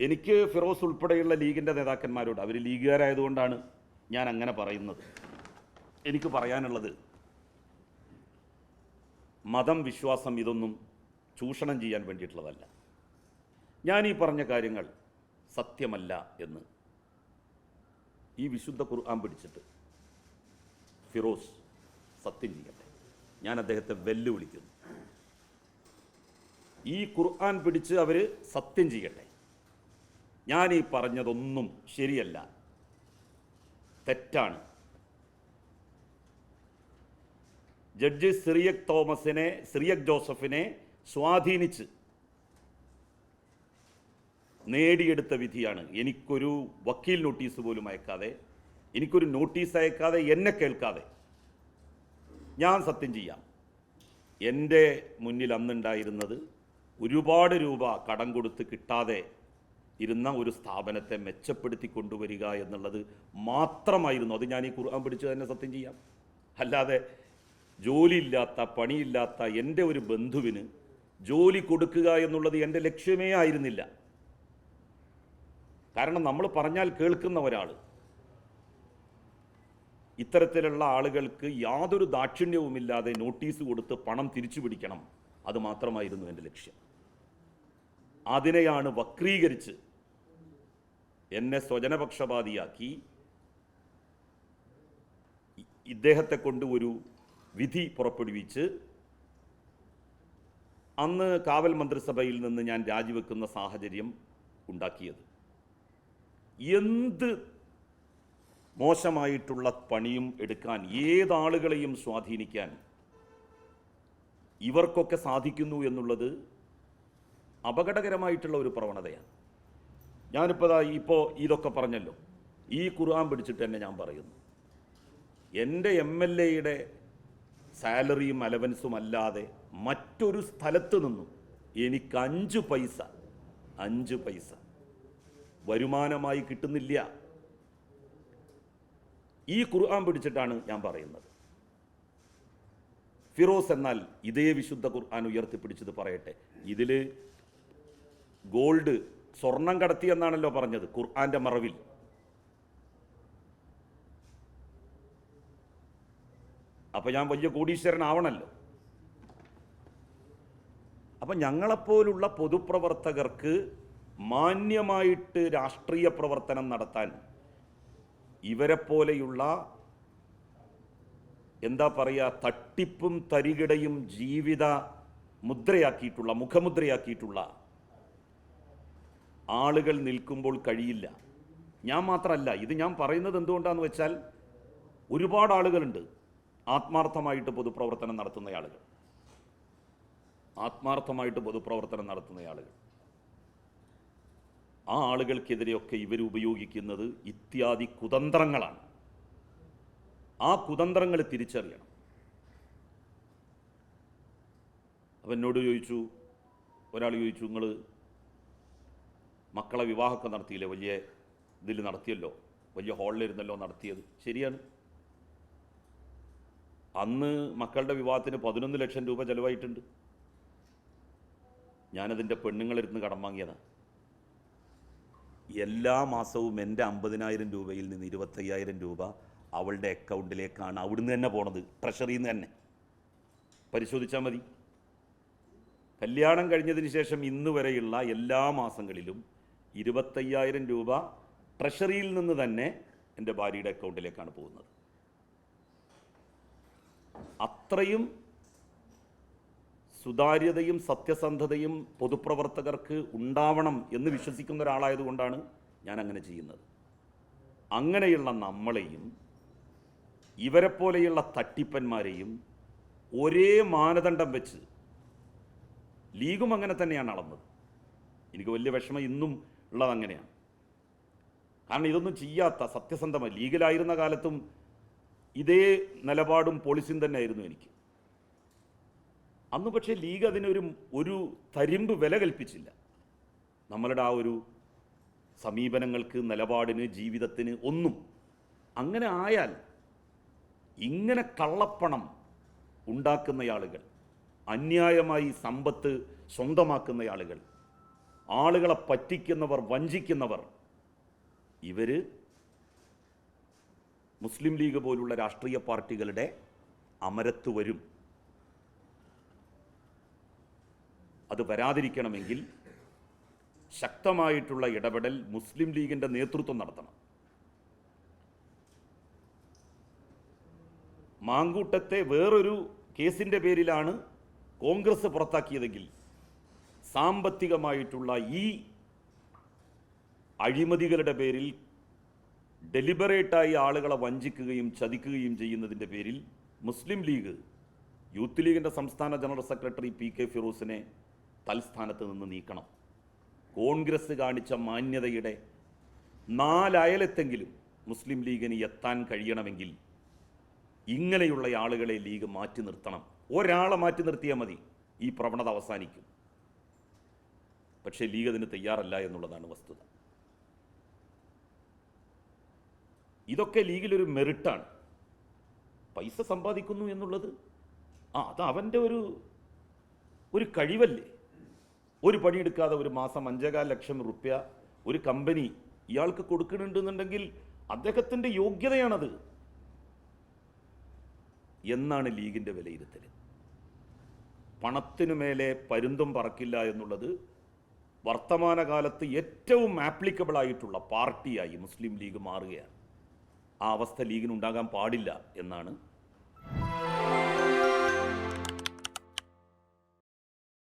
എനിക്ക് ഫിറോസ് ഉൾപ്പെടെയുള്ള ലീഗിന്റെ നേതാക്കന്മാരോട് അവർ ലീഗുകാരായതുകൊണ്ടാണ് ഞാൻ അങ്ങനെ പറയുന്നത്. എനിക്ക് പറയാനുള്ളത് മതം വിശ്വാസം ഇതൊന്നും ചൂഷണം ചെയ്യാൻ വേണ്ടിയിട്ടുള്ളതല്ല. ഞാൻ ഈ പറഞ്ഞ കാര്യങ്ങൾ സത്യമല്ല എന്ന്. ഈ വിശുദ്ധ ഖുർആൻ പിടിച്ചിട്ട് ഫിറോസ് സത്യം ചെയ്യട്ടെ. ഞാൻ അദ്ദേഹത്തെ വെല്ലുവിളിക്കുന്നു. ഈ ഖുർആൻ പിടിച്ച് അവർ സത്യം ചെയ്യട്ടെ. ഞാൻ ഈ പറഞ്ഞതൊന്നും ശരിയല്ല. തെറ്റാണ്. ജഡ്ജി സിറിയക് തോമസിനെ സിറിയക് ജോസഫിനെ സ്വാധീനിച്ച് നേടിയെടുത്ത വിധിയാണ്. എനിക്കൊരു വക്കീൽ നോട്ടീസ് പോലും അയക്കാതെ എനിക്കൊരു നോട്ടീസ് അയക്കാതെ എന്നെ കേൾക്കാതെ ഞാൻ സത്യം ചെയ്യാം. എന്റെ മുന്നിൽ അന്നുണ്ടായിരുന്നത് ഒരുപാട് രൂപ കടം കൊടുത്ത് കിട്ടാതെ ഇരുന്ന ഒരു സ്ഥാപനത്തെ മെച്ചപ്പെടുത്തി കൊണ്ടുവരിക എന്നുള്ളത് മാത്രമായിരുന്നു. അത് ഞാൻ ഈ ഖുർആൻ പിടിച്ച് തന്നെ സത്യം ചെയ്യാം. അല്ലാതെ ജോലിയില്ലാത്ത പണിയില്ലാത്ത എന്റെ ഒരു ബന്ധുവിന് ജോലി കൊടുക്കുക എന്നുള്ളത് എന്റെ ലക്ഷ്യമേ ആയിരുന്നില്ല. കാരണം നമ്മൾ പറഞ്ഞാൽ കേൾക്കുന്ന ഒരാൾ ഇത്തരത്തിലുള്ള ആളുകൾക്ക് യാതൊരു ദാക്ഷിണ്യവുമില്ലാതെ നോട്ടീസ് കൊടുത്ത് പണം തിരിച്ചു പിടിക്കണം. അത് മാത്രമായിരുന്നു എന്റെ ലക്ഷ്യം. അതിനെയാണ് വക്രീകരിച്ച് എന്നെ സ്വജനപക്ഷപാതിയാക്കി. ഇദ്ദേഹത്തെ കൊണ്ട് ഒരു വിധി പുറപ്പെടുവിച്ച് അന്ന് കാവൽ മന്ത്രിസഭയിൽ നിന്ന് ഞാൻ രാജിവെക്കുന്ന സാഹചര്യം ഉണ്ടാക്കിയത്. എന്ത് മോശമായിട്ടുള്ള പണിയും എടുക്കാൻ ഏതാളുകളെയും സ്വാധീനിക്കാൻ ഇവർക്കൊക്കെ സാധിക്കുന്നു എന്നുള്ളത് അപകടകരമായിട്ടുള്ള ഒരു പ്രവണതയാണ്. ഞാനിപ്പോൾ ഇപ്പോൾ ഇതൊക്കെ പറഞ്ഞല്ലോ. ഈ ഖുർആൻ പിടിച്ചിട്ട് തന്നെ ഞാൻ പറയുന്നു. എന്റെ എം എൽ എയുടെ സാലറിയും അലവൻസും അല്ലാതെ മറ്റൊരു സ്ഥലത്ത് നിന്നും എനിക്ക് അഞ്ച് പൈസ അഞ്ച് പൈസ വരുമാനമായി കിട്ടുന്നില്ല. ഈ ഖുർആൻ പിടിച്ചിട്ടാണ് ഞാൻ പറയുന്നത്. ഫിറോസ് എന്നാൽ ഇതേ വിശുദ്ധ ഖുർആൻ ഉയർത്തിപ്പിടിച്ചത് പറയട്ടെ. ഇതിൽ ഗോൾഡ് സ്വർണം കടത്തി എന്നാണല്ലോ പറഞ്ഞത് ഖുർആന്റെ മറവിൽ. അപ്പൊ ഞാൻ വലിയ കോടീശ്വരനാവണല്ലോ. അപ്പൊ ഞങ്ങളെപ്പോലുള്ള പൊതുപ്രവർത്തകർക്ക് മാന്യമായിട്ട് രാഷ്ട്രീയ പ്രവർത്തനം നടത്താൻ ഇവരെപ്പോലെയുള്ള എന്താ പറയുക തട്ടിപ്പും തരികിടയും ജീവിത മുദ്രയാക്കിയിട്ടുള്ള മുഖമുദ്രയാക്കിയിട്ടുള്ള ആളുകൾ നിൽക്കുമ്പോൾ കഴിയില്ല. ഞാൻ മാത്രമല്ല ഇത് ഞാൻ പറയുന്നത് എന്തുകൊണ്ടാന്ന് വെച്ചാൽ ഒരുപാട് ആളുകളുണ്ട് ആത്മാർത്ഥമായിട്ട് പൊതുപ്രവർത്തനം നടത്തുന്ന ആളുകൾ. ആത്മാർത്ഥമായിട്ട് പൊതുപ്രവർത്തനം നടത്തുന്ന ആളുകൾ. ആ ആളുകൾക്കെതിരെയൊക്കെ ഇവർ ഉപയോഗിക്കുന്നത് ഇത്യാദി കുതന്ത്രങ്ങളാണ്. ആ കുതന്ത്രങ്ങൾ തിരിച്ചറിയണം. അപ്പം എന്നോട് ചോദിച്ചു ഒരാൾ ചോദിച്ചു നിങ്ങൾ മക്കളെ വിവാഹമൊക്കെ നടത്തിയില്ലേ? വലിയ ഇതിൽ നടത്തിയല്ലോ. വലിയ ഹാളിലിരുന്നല്ലോ നടത്തിയത്. ശരിയാണ്. അന്ന് മക്കളുടെ വിവാഹത്തിന് പതിനൊന്ന് ലക്ഷം രൂപ ചിലവായിട്ടുണ്ട്. ഞാനതിന്റെ പെണ്ണുങ്ങളിരുന്ന് കടം വാങ്ങിയതാണ് എല്ലാ മാസവും എന്റെ അമ്പതിനായിരം രൂപയിൽ നിന്ന് ഇരുപത്തയ്യായിരം രൂപ അവളുടെ അക്കൗണ്ടിലേക്കാണ് അവിടുന്ന് തന്നെ പോണത്. ട്രഷറിയിൽ നിന്ന് തന്നെ. പരിശോധിച്ചാൽ മതി. കല്യാണം കഴിഞ്ഞതിന് ശേഷം ഇന്ന് വരെയുള്ള എല്ലാ മാസങ്ങളിലും ഇരുപത്തയ്യായിരം രൂപ ട്രഷറിയിൽ നിന്ന് തന്നെ എന്റെ ഭാര്യയുടെ അക്കൗണ്ടിലേക്കാണ് പോകുന്നത്. അത്രയും സുതാര്യതയും സത്യസന്ധതയും പൊതുപ്രവർത്തകർക്ക് ഉണ്ടാവണം എന്ന് വിശ്വസിക്കുന്ന ഒരാളായതുകൊണ്ടാണ് ഞാൻ അങ്ങനെ ചെയ്യുന്നത്. അങ്ങനെയുള്ള നമ്മളെയും ഇവരെപ്പോലെയുള്ള തട്ടിപ്പന്മാരെയും ഒരേ മാനദണ്ഡം വെച്ച് ലീഗും അങ്ങനെ തന്നെയാണ് അളന്നത്. എനിക്ക് വലിയ വിഷമം ഇന്നും ഉള്ളത് അങ്ങനെയാണ്. കാരണം ഇതൊന്നും ചെയ്യാത്ത സത്യസന്ധമായി ലീഗലായിരുന്ന കാലത്തും ഇതേ നിലപാടും പോളിസിയും തന്നെ ആയിരുന്നു എനിക്ക്. അന്ന് പക്ഷേ ലീഗ് അതിനൊരു ഒരു തരിമ്പ് വില കൽപ്പിച്ചില്ല. നമ്മളുടെ ആ ഒരു സമീപനങ്ങൾക്ക് നിലപാടിന് ജീവിതത്തിന് ഒന്നും അങ്ങനെ ആയാൽ ഇങ്ങനെ കള്ളപ്പണം ഉണ്ടാക്കുന്ന ആളുകൾ അന്യായമായി സമ്പത്ത് സ്വന്തമാക്കുന്ന ആളുകൾ ആളുകളെ പറ്റിക്കുന്നവർ വഞ്ചിക്കുന്നവർ. ഇവർ മുസ്ലിം ലീഗ് പോലുള്ള രാഷ്ട്രീയ പാർട്ടികളുടെ അമരത്ത് വരും. അത് വരാതിരിക്കണമെങ്കിൽ ശക്തമായിട്ടുള്ള ഇടപെടൽ മുസ്ലിം ലീഗിന്റെ നേതൃത്വം നടത്തണം. മാങ്കൂട്ടത്തെ വേറൊരു കേസിന്റെ പേരിലാണ് കോൺഗ്രസ് പുറത്താക്കിയതെങ്കിൽ സാമ്പത്തികമായിട്ടുള്ള ഈ അഴിമതികളുടെ പേരിൽ ഡെലിബറേറ്റായി ആളുകളെ വഞ്ചിക്കുകയും ചതിക്കുകയും ചെയ്യുന്നതിന്റെ പേരിൽ മുസ്ലിം ലീഗ് യൂത്ത് ലീഗിന്റെ സംസ്ഥാന ജനറൽ സെക്രട്ടറി പി കെ ഫിറോസിനെ തൽസ്ഥാനത്ത് നിന്ന് നീക്കണം. കോൺഗ്രസ് കാണിച്ച മാന്യതയുടെ നാലയലത്തെങ്കിലും മുസ്ലിം ലീഗിന് എത്താൻ കഴിയണമെങ്കിൽ ഇങ്ങനെയുള്ള ആളുകളെ ലീഗ് മാറ്റി നിർത്തണം. ഒരാളെ മാറ്റി നിർത്തിയാൽ മതി. ഈ പ്രവണത അവസാനിക്കും. പക്ഷേ ലീഗ് അതിന് തയ്യാറല്ല എന്നുള്ളതാണ് വസ്തുത. ഇതൊക്കെ ലീഗിലൊരു മെറിറ്റാണ്. പൈസ സമ്പാദിക്കുന്നു എന്നുള്ളത് ആ അത് അവന്റെ ഒരു ഒരു കഴിവല്ലേ? ഒരു പണിയെടുക്കാതെ ഒരു മാസം അഞ്ചേകാൽ ലക്ഷം റുപ്യ ഒരു കമ്പനി ഇയാൾക്ക് കൊടുക്കുന്നുണ്ടെന്നുണ്ടെങ്കിൽ അദ്ദേഹത്തിന്റെ യോഗ്യതയാണത്. എന്നാണ് ലീഗിന്റെ വിലയിരുത്തൽ പണത്തിനു മേലെ പരുന്തും പറക്കില്ല എന്നുള്ളത് വർത്തമാനകാലത്ത് ഏറ്റവും ആപ്ലിക്കബിൾ ആയിട്ടുള്ള പാർട്ടിയായി മുസ്ലിം ലീഗ് മാറുകയാണ്. ആ അവസ്ഥ ലീഗിനുണ്ടാകാൻ പാടില്ല എന്നാണ്